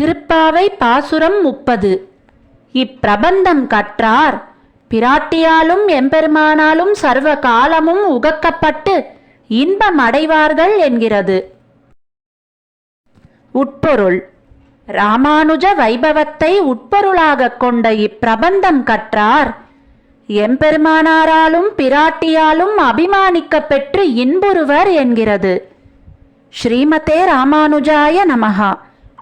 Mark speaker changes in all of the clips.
Speaker 1: திருப்பாவை பாசுரம் முப்பது. இப்பிரபந்தம் கற்றார். பிராட்டியாலும் எம்பெருமானாலும் சர்வ காலமும் உகக்கப்பட்டு இன்பம் அடைவார்கள் என்கிறது. உட்பொருள். ராமானுஜ வைபவத்தை உட்பொருளாகக் கொண்ட இப்பிரபந்தம் கற்றார். எம்பெருமானாராலும் பிராட்டியாலும் அபிமானிக்கப்பெற்று இன்புறுவர் என்கிறது. ஸ்ரீமதே ராமானுஜாய நமகா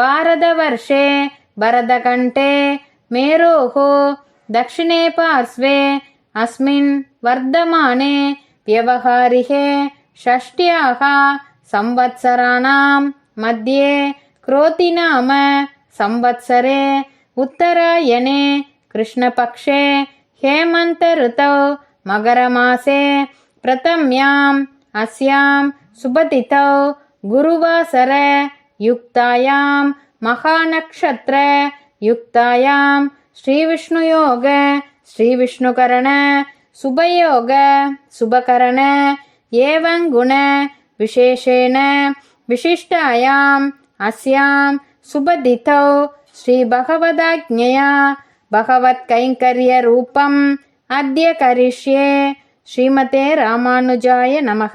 Speaker 2: भारतवर्षे भरतकण्ठे मेरोः दक्षिणे पार्श्वे अस्मिन् वर्धमाने व्यवहारिके षष्ट्याः संवत्सराणां मध्ये क्रोतिनाम संवत्सरे उत्तरायणे कृष्णपक्षे हेमन्तऋतौ मकरमासे प्रथम्याम् अस्यां सुबतिथौ गुरुवासर युक्तायां महानक्षत्र युक्तायां श्रीविष्णुयोग श्रीविष्णुकरण सुभयोग सुभकरण एवं गुण विशेषेण विशिष्टायाम् अस्यां सुबधितौ श्रीभगवदाज्ञया भगवत्कैङ्कर्यरूपम् अद्य करिष्ये श्रीमते रामानुजाय नमः